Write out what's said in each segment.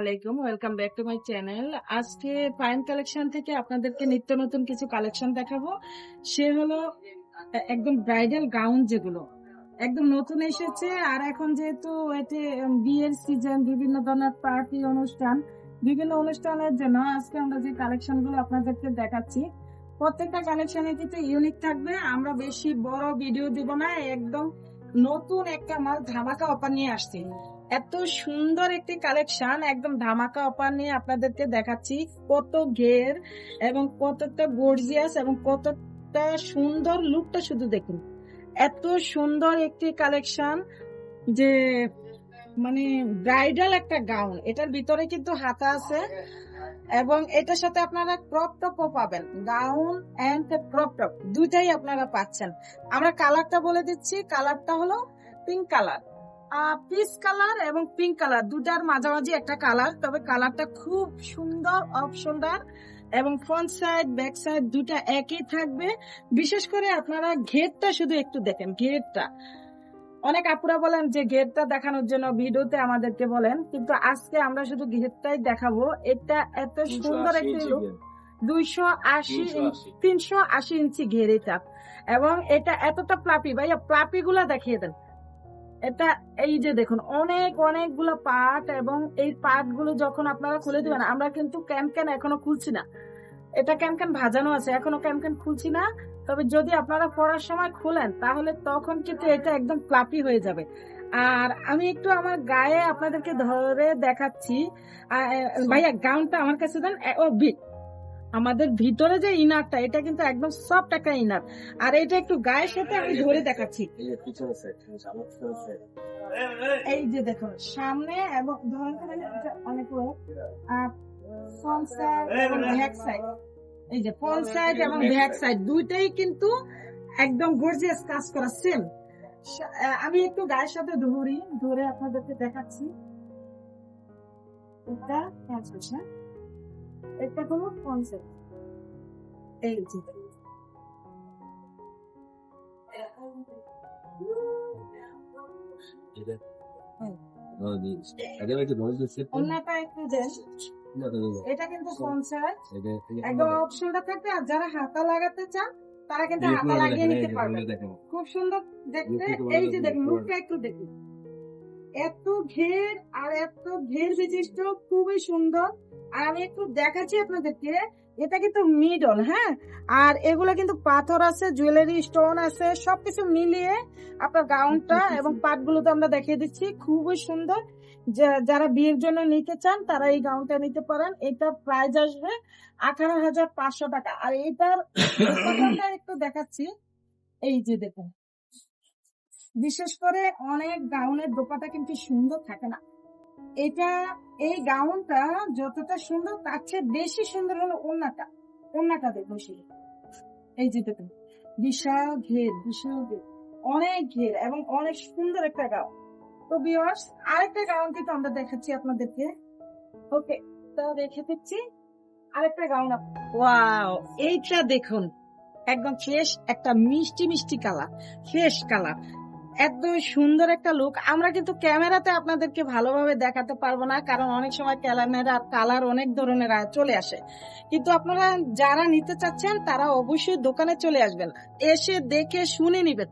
আলাইকুম welcome back to my channel আজকে fine collection থেকে আপনাদেরকে নিত্য নতুন কিছু কালেকশন দেখাবো। সে হলো, একদম ব্রাইডাল গাউন যেগুলো। একদম নতুন এসেছে, আর এখন যেহেতু এতে বিয়ের সিজন বিভিন্ন ধরনের পার্টি অনুষ্ঠান, বিভিন্ন অনুষ্ঠানের জন্য আজকে আমরা যে কালেকশনগুলো আপনাদেরকে দেখাচ্ছি, প্রত্যেকটা কালেকশনে কিন্তু ইউনিক থাকবে। আমরা বেশি বড় ভিডিও দিব না, একদম নতুন একটা মাল ধামাকা অফার নিয়ে আসছি। এত সুন্দর একটি কালেকশন, একদম ধামাকা অফার নিয়ে আপনাদেরকে দেখাচ্ছি। কত ঘের এবং কতটা গর্জিয়াস এবং কতটা সুন্দর লুকটা শুধু দেখুন। এত সুন্দর একটি কালেকশন যে মানে ব্রাইডাল একটা গাউন এটার ভিতরে কিন্তু হাতা আছে এবং এটার সাথে আপনারা ক্রপ টপও পাবেন। গাউন এন্ড ক্রপ টপ দুইটাই আপনারা পাচ্ছেন। আমরা কালারটা বলে দিচ্ছি কালারটা হলো পিঙ্ক কালার পিস কালার এবং পিঙ্ক কালার। দুটার মাঝামাঝি একটা কালার তবে কালারটা খুব সুন্দর অফ সুন্দর এবং ফ্রন্ট সাইড ব্যাক সাইড দুটা একই থাকবে। বিশেষ করে আপনারা ঘেরটা শুধু একটু দেখেন ঘেরটা। অনেক আপুরা বলেন যে ঘেরটা দেখানোর জন্য ভিডিওতে আমাদেরকে বলেন কিন্তু আজকে আমরা শুধু ঘেরটাই দেখাবো। এটা এত সুন্দর একটি লুক দুইশো আশি তিনশো আশি ইঞ্চি ঘের এটা। এবং এটা এতটা প্লাপি ভাইয়া প্লাপি গুলা দেখিয়ে দেন। এটা এই যে দেখুন, অনেক, অনেকগুলো পার্ট এবং এই পার্টগুলো যখন আপনারা খুলে দিবেন, আমরা কিন্তু ক্যান ক্যান এখনও খুলছি না। এটা ক্যান ক্যান ভাজানো আছে, এখনও ক্যান ক্যান খুলছি না। তবে যদি আপনারা পড়ার সময় খুলেন, তাহলে তখন কিন্তু এটা একদম প্লাপি হয়ে যাবে। আর আমি একটু আমার গায়ে আপনাদেরকে ধরে দেখাচ্ছি। ভাইয়া গাউনটা আমার কাছে দেন, ও, বিট। আমাদের ভিতরে যে ইনারটা এটা কিন্তু একদম সফট একটা ইনার। আর এটা একটু গায়ের সাথে আমি ধরে দেখাচ্ছি। এই যে দেখুন সামনে এবং ধরুন অনেক ফ্রন্ট সাইড এবং ব্যাক সাইড এই যে ফ্রন্ট সাইড এবং ব্যাক সাইড দুইটাই কিন্তু একদম গর্জিয়াস কাজ করা সেম আমি একটু গায়ের সাথে ধরি ধরে আপনাদেরকে দেখাচ্ছি। এটা হচ্ছে এটা হলো সাইড এই যে এটা কিন্তু ফ্রন্ট একদম অপশনটা থাকবে আর যারা হাতা লাগাতে চান তারা কিন্তু হাতা লাগিয়ে নিতে পারবে খুব সুন্দর দেখতে এই যে দেখুন মুখটা একটু দেখুন এত ঘের আর এত ঘের বিশিষ্ট খুবই সুন্দর। আর আমি একটু দেখাচ্ছি আপনাদেরকে এটা কিন্তু মিডল হ্যাঁ? আর এগুলো কিন্তু পাথর আছে জুয়েলারি স্টোন আছে সবকিছু মিলিয়ে আপনার গাউনটা এবং পাটগুলো তো আমরা দেখিয়ে দিচ্ছি খুবই সুন্দর। যারা বিয়ের জন্য নিতে চান তারা এই গাউনটা নিতে পারেন। এটা প্রাইস আসবে আঠারো হাজার পাঁচশো টাকা। আর এটার একটু দেখাচ্ছি। এই যে দেখুন। বিশেষ করে অনেক গাউনের দোপাটা কিন্তু সুন্দর থাকে না। এটা, এই গাউনটা যতটা সুন্দর, তার চেয়ে বেশি সুন্দর হলো ওন্নাটা ওন্নাটা দেখুন শুধু। এই যে দেখুন, বিশাল ঘের বিশাল ঘের। অনেক ঘের এবং অনেক সুন্দর একটা গাউন। তো ভিউয়ার্স আরেকটা গাউন কিন্তু আমরা দেখাচ্ছি আপনাদেরকে। ওকে, তো দেখে দিচ্ছি আরেকটা গাউন ওয়াও, এইটা দেখুন। একদম ফ্রেশ, একটা মিষ্টি মিষ্টি কালার, ফ্রেশ কালার। এত সুন্দর একটা লুক আমরা কিন্তু ক্যামেরাতে আপনাদেরকে ভালোভাবে দেখাতে পারব না, কারণ অনেক সময় ক্যামেরা কালার অনেক ধরনের চলে আসে। কিন্তু আপনারা যারা নিতে চাচ্ছেন, তারা অবশ্যই দোকানে চলে আসবেন। এসে দেখে শুনে নিবেন।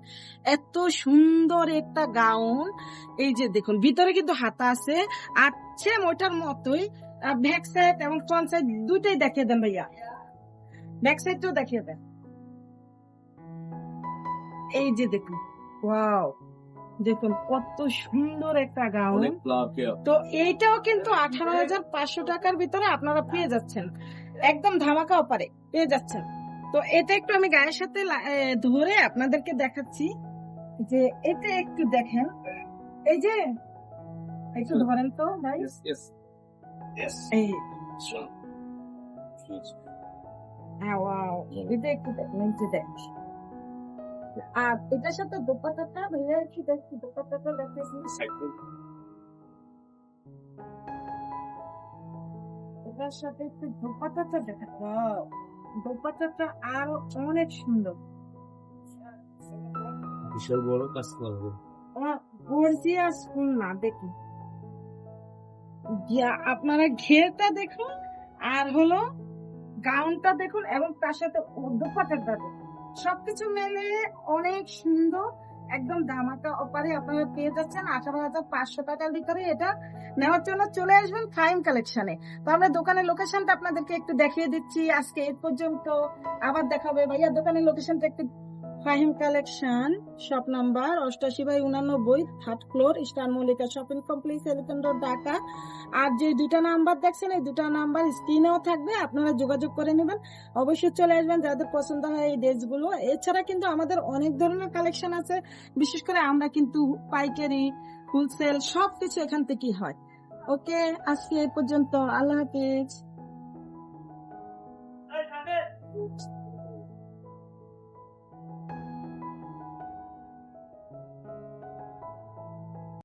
এত সুন্দর একটা গাউন এই যে দেখুন, ভিতরে কিন্তু হাতা আছে। আর সেম ওটার মতোই ব্যাক সাইড এবং ফ্রন্ট সাইড দুইটাই দেখিয়ে দেন ভাইয়া। ব্যাক সাইডটাও দেখিয়ে দেন। এই যে দেখুন। ওয়াও দেখুন কত সুন্দর একটা গাউন। তো এইটাও কিন্তু আঠারো হাজার পাঁচশো টাকার ভিতরে আপনারা পেয়ে যাচ্ছেন। একদম ধামাকা অপারে পেয়ে যাচ্ছেন। তো এটা একটু আমি গায়ের সাথে ধরে আপনাদেরকে দেখাচ্ছি। যে এটা একটু দেখেন। এই যে একটু ধরেন তো ভাই এই। হ্যাঁ ওয়াও এটা একটু দেখেন এই যে দেখ আর এটার সাথে দোপাট্টাটা ভাইয়া একটু দেখছি দোপাট্টাটা দেখেছি এটার সাথে একটু দোপাট্টাটা দেখা দোপাট্টাটা আরও অনেক সুন্দর। বিশাল বড় কাজ করব গর্জিয়াস ফুল না দেখুন যা- আপনারা ঘেরটা দেখুন আর হলো গাউনটা দেখুন এবং তার সাথে দোপাটাটা দেখুন। সবকিছু মেলে অনেক সুন্দর, একদম ধামাকা ওপারে আপনারা পেয়ে যাচ্ছেন আঠারো হাজার পাঁচশো টাকার ভিতরে। এটা নেওয়ার জন্য চলে আসবেন ফাইন কালেকশনে তো আমরা দোকানের লোকেশনটা আপনাদেরকে একটু দেখিয়ে দিচ্ছি আজকে এই পর্যন্ত। আবার দেখাবে ভাইয়া দোকানের লোকেশনটা একটু ফাহিম কালেকশন, শপ নাম্বার অষ্টাশি বাই উনানব্বই, third floor, star Mallika shopping complex elephant Dhaka. আর যে দুটা নাম্বার দেখছেন, এই দুটা নাম্বার স্ক্রিনেও থাকবে, আপনারা যোগাযোগ করে নেবেন। অবশ্যই চলে আসবেন, যাদের পছন্দ হয় এই ড্রেসগুলো। এছাড়া কিন্তু আমাদের অনেক ধরনের কালেকশন আছে, বিশেষ করে আমরা কিন্তু পাইকারি হোলসেল সব কিছু এখান থেকেই হয়। ওকে, আজকে এই পর্যন্ত, আল্লাহ হাফিজ।